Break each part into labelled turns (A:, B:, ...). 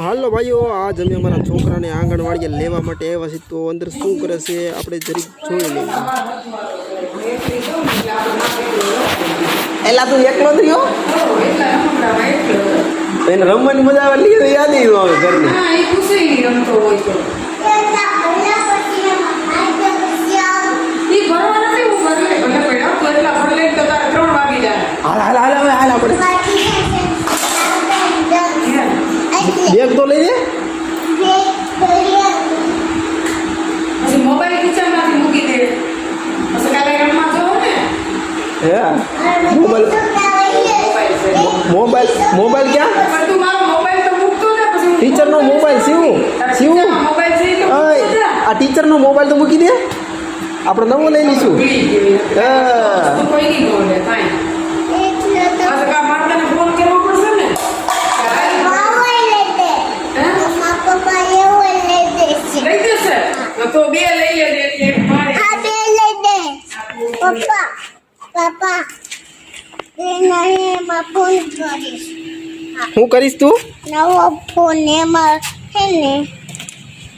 A: હાલો ભાઈઓ આજ અમે અમારા છોકરાને આંગણવાડીએ લેવા માટે આવ્યા છીએ. તો અંદર શું કરે છે આપણે જરીક જોઈ લઈએ. એલા તું એકલો રહ્યો? એને રમવાની મજા આવે યાદ આવે ઘરની.
B: હા એ પૂછે રમતો હોય તો ઈ ભરવા નથી હું ભરલે ભલે પડ્યો તું એટલા ભરલે તો તારે ત્રણ વાગી જાય
A: હાલ હાલ હાલ હવે હાલ આપણે બેગ તો લઈ
B: પછી મોબાઈલ કિચનમાંથી મૂકી દે. પછી કાલે રમવા જવો ને?
A: હે? મોબાઈલ.
B: મોબાઈલ
A: મોબાઈલ ક્યાં?
B: તું મારો મોબાઈલ તો મૂકતો ને પછી
A: ટીચરનો મોબાઈલ. આ ટીચરનો મોબાઈલ તો મૂકી દે. આપણે નવો લઈ લઈશું. હા.
C: પપ્પા પપ્પા એમાં ફોન કરીશ.
A: હું. કરીશ તું?
C: નવો ફોન એમાં છે ને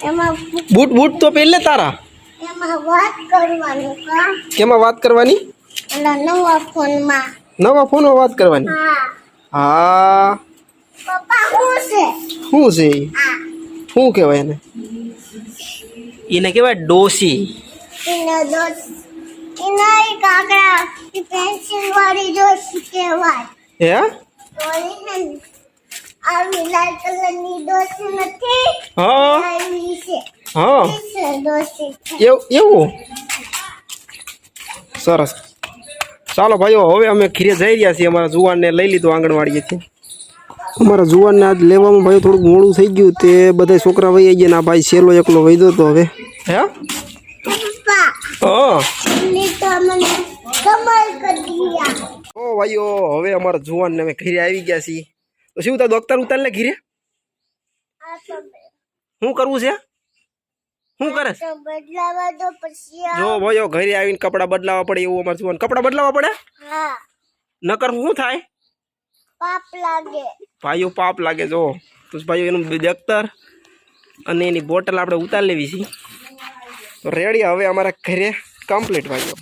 C: એમાં
A: બૂટ બૂટ તો પહેલે તારા.
C: એમાં વાત કરવાની કા
A: કેમાં વાત કરવાની?
C: ઓલા નવા ફોનમાં
A: નવા ફોનમાં વાત કરવાની?
C: હા.
A: હા.
C: પપ્પા શું છે?
A: શું છે? શું કહેવાય એને? એને કહેવાય ડોસી
C: એને દોસ્ત એના કાકડા પેન્સિલ વાળી દોસ્ત કહેવાય
A: હે?
C: આવી લાલ કલરની નથી
A: હા.
C: આવી છે.
A: હા. એવું એવું? સરસ. ચાલો ભાઈઓ હવે અમે ખીરે જઈ રહ્યા છીએ. અમારા જુવાનને લઈ લીધું આંગણવાડીએથી. અમારા જુવાનને આજ લેવામાં ભાઈ થોડુંક મોડું થઈ ગયું તે બધા છોકરા વહી ગયા ના ભાઈ સેલો એકલો વહી તો હવે. હે? ઓ ભાઈઓ હવે અમારા જુવાનને અમે ઘરે આવી ગયા છીએ. તો શું તાર ડોક્ટર ઉતાર લે ઘીરે શું કરવું છે? શું કરે?
C: બદલાવા
A: જો ભાઈઓ ઘરે આવીને કપડાં બદલાવવા પડે એવું અમારે જુવાન. કપડાં બદલાવવા પડે? નકર શું થાય?
C: પાપ લાગે.
A: ભાઈઓ પાપ લાગે જો. તો ભાઈઓ એનું દફતર અને એની બોટલ આપણે ઉતાર લેવી છે. તો રેડી હવે અમારા ઘરે કમ્પ્લીટ ભાઈઓ